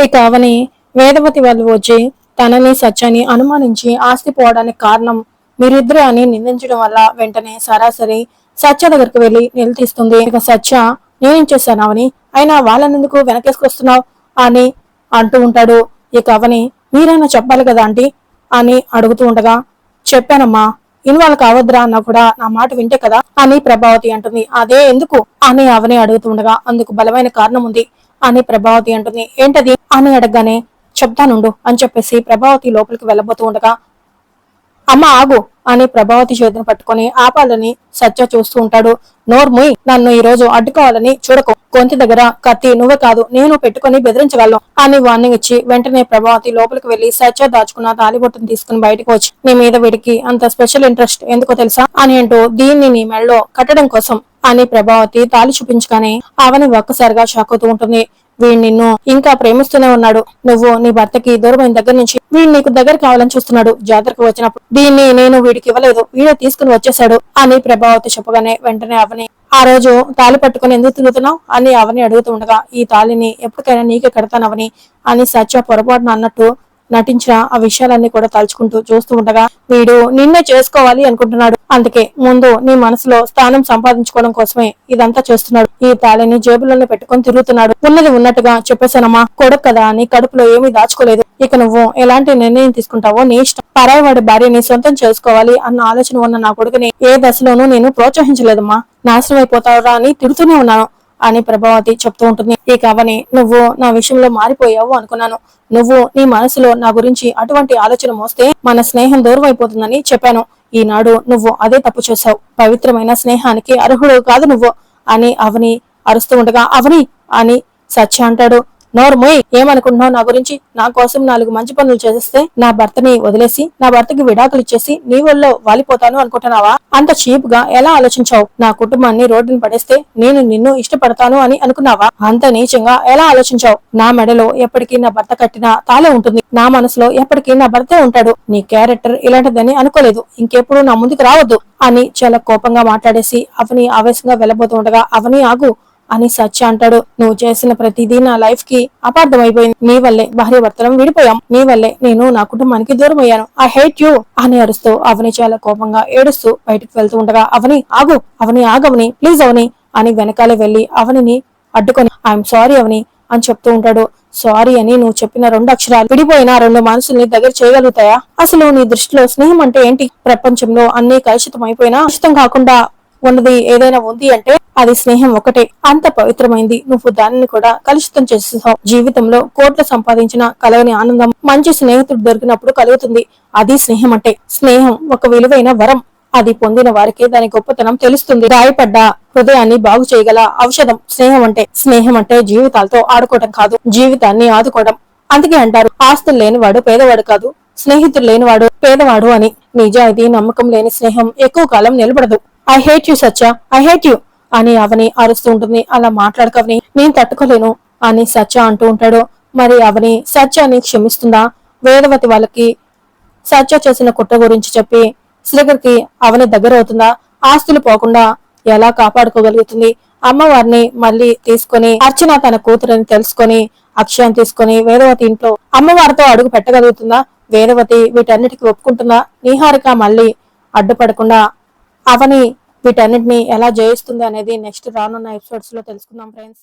ఇక అవని వేదవతి వాళ్ళు వచ్చి తనని సత్యాన్ని అనుమానించి ఆస్తి పోవడానికి కారణం మీరిద్దరే అని నిందించడం వల్ల వెంటనే సరాసరి సత్య దగ్గరికి వెళ్ళి నిలదీస్తుంది ఇక సత్య నేనేం చేశాను అవని? అయినా వాళ్ళనెందుకు వెనకేసుకొస్తున్నావు అని అంటూ ఉంటాడు. ఇక అవని మీరైనా చెప్పాలి కదా ఆంటీ? అని అడుగుతూ ఉండగా చెప్పానమ్మా ఇన్వాల్వ్ కావద్దురా అన్నా కూడా నా మాట వింటే కదా? అని ప్రభావతి అంటుంది. అదే ఎందుకు? అని అవని అడుగుతుండగా అందుకు బలమైన కారణం ఉంది. అని ప్రభావతి అంటుంది. ఏంటది? అని అడగగానే చెప్తానుండు అని చెప్పేసి ప్రభావతి లోపలికి వెళ్ళబోతూ ఉండగా అమ్మ ఆగు అని ప్రభావతి చేతిని పట్టుకొని ఆపాలని సత్య చూస్తూ ఉంటాడు. నోర్ముయ్ నన్ను ఈ రోజు అడ్డుకోవాలని చూడకు. గొంతు దగ్గర కత్తి నువ్వు కాదు నేను పెట్టుకొని బెదిరించగలను అని వార్నింగ్ ఇచ్చి వెంటనే ప్రభావతి లోపలికి వెళ్ళి సత్య దాచుకున్న తాలిబొట్టును తీసుకుని బయటకు వచ్చి నీ మీద వీడికి అంత స్పెషల్ ఇంట్రెస్ట్ ఎందుకో తెలుసా? అని అంటూ దీన్ని నీ మెడలో కట్టడం కోసం అని ప్రభావతి తాలి చూపించగానే ఆవని ఒక్కసారిగా షాక్ అవుతూ ఉంటుంది. వీడు నిన్ను ఇంకా ప్రేమిస్తూనే ఉన్నాడు. నువ్వు నీ భర్తకి దూరమైన దగ్గర నుంచి వీడు నీకు దగ్గర కావాలని చూస్తున్నాడు. జాతరకు వచ్చినప్పుడు దీన్ని నేను వీడికి ఇవ్వలేదు. వీడే తీసుకుని వచ్చేసాడు అని ప్రభావతి చెప్పగానే వెంటనే అవని ఆ రోజు తాళి పట్టుకుని ఎందుకు తిరుగుతున్నావు? అని అవని అడుగుతూ ఉండగా ఈ తాళిని ఎప్పటికైనా నీకే కడతానవని అని సత్య పొరపాటున అన్నట్టు నటించిన ఆ విషయాలన్నీ కూడా తలుచుకుంటూ చూస్తూ ఉండగా వీడు నిన్నే చేసుకోవాలి అనుకుంటున్నాడు. అందుకే ముందు నీ మనసులో స్థానం సంపాదించుకోవడం కోసమే ఇదంతా చేస్తున్నాడు. ఈ తాళిని జేబులోనే పెట్టుకొని తిరుగుతున్నాడు. ఉన్నది ఉన్నట్టుగా చెప్పేశానమ్మా కొడుకు కదా అని కడుపులో ఏమీ దాచుకోలేదు. ఇక నువ్వు ఎలాంటి నిర్ణయం తీసుకుంటావో నీ ఇష్టం. పరాయవాడి భార్యని సొంతం చేసుకోవాలి అన్న ఆలోచన ఉన్న నా కొడుకుని ఏ దశలోనూ నేను ప్రోత్సహించలేదమ్మా. నాశనం అయిపోతావురా అని తిడుతూనే ఉన్నాను. అని ప్రభావతి చెప్తూ ఉంటుంది. ఇక అవని నువ్వు నా విషయంలో మారిపోయావు అనుకున్నాను. నువ్వు నీ మనసులో నా గురించి అటువంటి ఆలోచన మోస్తే మన స్నేహం దూరం అయిపోతుందని చెప్పాను. ఈనాడు నువ్వు అదే తప్పు చేశావు. పవిత్రమైన స్నేహానికి అర్హుడు కాదు నువ్వు అని అవని అరుస్తూ ఉండగా అవని అని సత్య అంటాడు. నోర్మోయ్ ఏమనుకుంటున్నావు నా గురించి? నా కోసం నాలుగు మంచి పనులు చేస్తే నా భర్తని వదిలేసి నా భర్తకి విడాకులు ఇచ్చేసి నీ వల్ల వాలిపోతాను అనుకుంటున్నావా? అంత చీప్గా ఎలా ఆలోచించావు? నా కుటుంబాన్ని రోడ్డును పడేస్తే నేను నిన్ను ఇష్టపడతాను అని అనుకున్నావా? అంత నీచంగా ఎలా ఆలోచించావు? నా మెడలో ఎప్పటికీ నా భర్త కట్టిన తాళే ఉంటుంది. నా మనసులో ఎప్పటికీ నా భర్తే ఉంటాడు. నీ క్యారెక్టర్ ఇలాంటిదని అనుకోలేదు. ఇంకెప్పుడు నా ముందుకు రావద్దు అని చాలా కోపంగా మాట్లాడేసి అవని ఆవేశంగా వెళ్ళబోతుండగా అవని ఆగు అని సత్య అంటాడు. నువ్వు చేసిన ప్రతిదీ నా లైఫ్కి అపార్థం అయిపోయింది నీ వల్లే భార్య భర్తలం విడిపోయాం. నీ వల్లే నేను నా కుటుంబానికి దూరం అయ్యాను ఐ హేట్ యూ అని అరుస్తూ అవని చాలా కోపంగా ఏడుస్తూ బయటకు వెళ్తూ ఉండగా అవని ఆగు. అవని ఆగవని. ప్లీజ్ అవని అని వెనకాలే వెళ్ళి అవనిని అడ్డుకొని ఐఎమ్ సారీ అవని అని చెప్తూ ఉంటాడు. సారీ అని నువ్వు చెప్పిన రెండు అక్షరాలు విడిపోయిన రెండు మనసుల్ని దగ్గర చేయగలుగుతాయా? అసలు నీ దృష్టిలో స్నేహం అంటే ఏంటి? ప్రపంచంలో అన్ని కలుషితం అయిపోయినా కలుషితం కాకుండా ఉన్నది ఏదైనా ఉంది అంటే అది స్నేహం ఒకటే. అంత పవిత్రమైంది. నువ్వు దానిని కూడా కలుషితం చేసేసావు. జీవితంలో కోట్లు సంపాదించిన కలగని ఆనందం మంచి స్నేహితుడు దొరికినప్పుడు కలుగుతుంది. అది స్నేహం అంటే స్నేహం ఒక విలువైన వరం. అది పొందిన వారికి దాని గొప్పతనం తెలుస్తుంది. గాయపడ్డ హృదయాన్ని బాగు చేయగల ఔషధం స్నేహం అంటే స్నేహం అంటే జీవితాలతో ఆడుకోవడం కాదు. జీవితాన్ని ఆదుకోవడం. అందుకే అంటారు ఆస్తులు లేనివాడు పేదవాడు కాదు. స్నేహితులు లేనివాడు పేదవాడు అని. నిజాయితీ నమ్మకం లేని స్నేహం ఎక్కువ కాలం నిలబడదు. I hate you Satya I hate you అని అవని అరుస్తూ ఉంటుంది. అలా మాట్లాడకవని నేను తట్టుకోలేను అని సత్య అంటూ ఉంటాడు. మరి అవని సత్యాన్ని క్షమిస్తుందా? వేదవతి వాళ్ళకి సత్య చేసిన కుట్ర గురించి చెప్పి శ్రీకర్కి అవని దగ్గర అవుతుందా? ఆస్తులు పోకుండా ఎలా కాపాడుకోగలుగుతుంది? అమ్మవారిని మళ్ళీ తీసుకొని అర్చన తన కూతురని తెలుసుకొని అక్షయం తీసుకొని వేదవతి ఇంట్లో అమ్మవారితో అడుగు పెట్టగలుగుతుందా? వేదవతి వీటన్నిటికీ ఒప్పుకుంటుందా? నీహారిక మళ్ళీ అడ్డుపడకుండా అవని వీటన్నిటిని ఎలా జయిస్తుంది అనేది నెక్స్ట్ రానున్న ఎపిసోడ్స్లో తెలుసుకుందాం ఫ్రెండ్స్